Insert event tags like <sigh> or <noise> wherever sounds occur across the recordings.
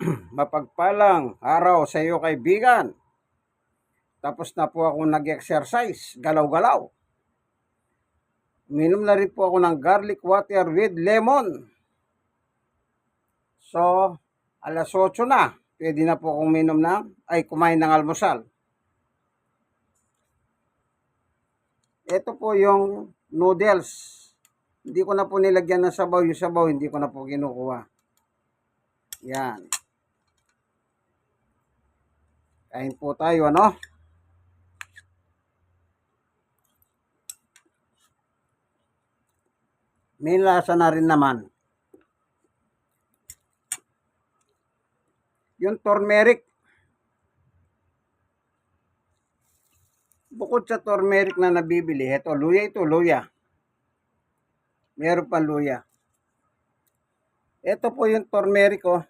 <clears throat> mapagpalang araw sa iyo kaibigan. Tapos na po ako nag-exercise, galaw-galaw. Minom na rin po ako ng garlic water with lemon. So, alas 8 na. Pwede na po akong minom ng, ay kumain ng almusal. Ito po yung noodles. Hindi ko na po nilagyan ng sabaw. Yung sabaw, hindi ko na po kinukuha. Yan. Kain po tayo, ano? May lasa na rin naman. Yung turmeric. Bukod sa turmeric na nabibili, ito, luya ito, luya. Meron pa luya. Ito po yung turmeric, oh.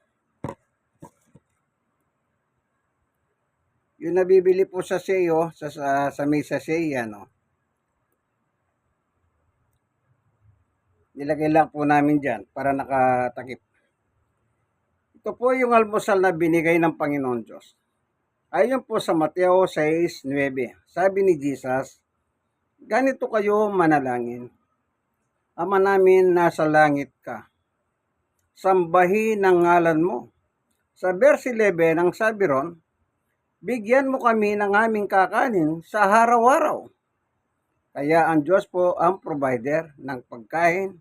Yung nabibili po sa SEO, sa, sa, sa may sa yan, oh. Nilagay lang po namin dyan para nakatakip. Ito po yung almusal na binigay ng Panginoon Diyos. Ayon po sa Mateo 6.9, sabi ni Jesus, ganito kayo manalangin. Ama namin nasa langit ka. Sambahin ang ngalan mo. Sa verse 11, ang sabi ron, bigyan mo kami ng aming kakanin sa araw-araw. Kaya ang Diyos po ang provider ng pagkain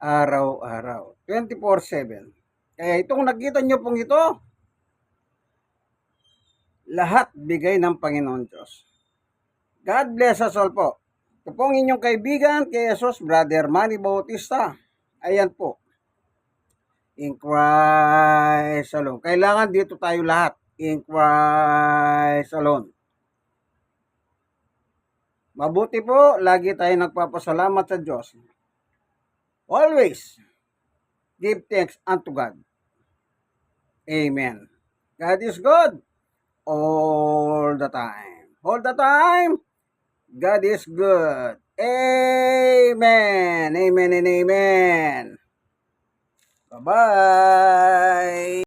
araw-araw. 24-7. Kaya itong nakita nyo pong ito, lahat bigay ng Panginoon Diyos. God bless us all po. Ito pong inyong kaibigan kay Jesus, Brother Manny Bautista. Ayan po. In Christ alone. Kailangan dito tayo lahat. In Christ alone. Mabuti po, lagi tayo nagpapasalamat sa Diyos. Always give thanks unto God. Amen. God is good all the time. All the time, God is good. Amen. Amen and amen. Bye-bye.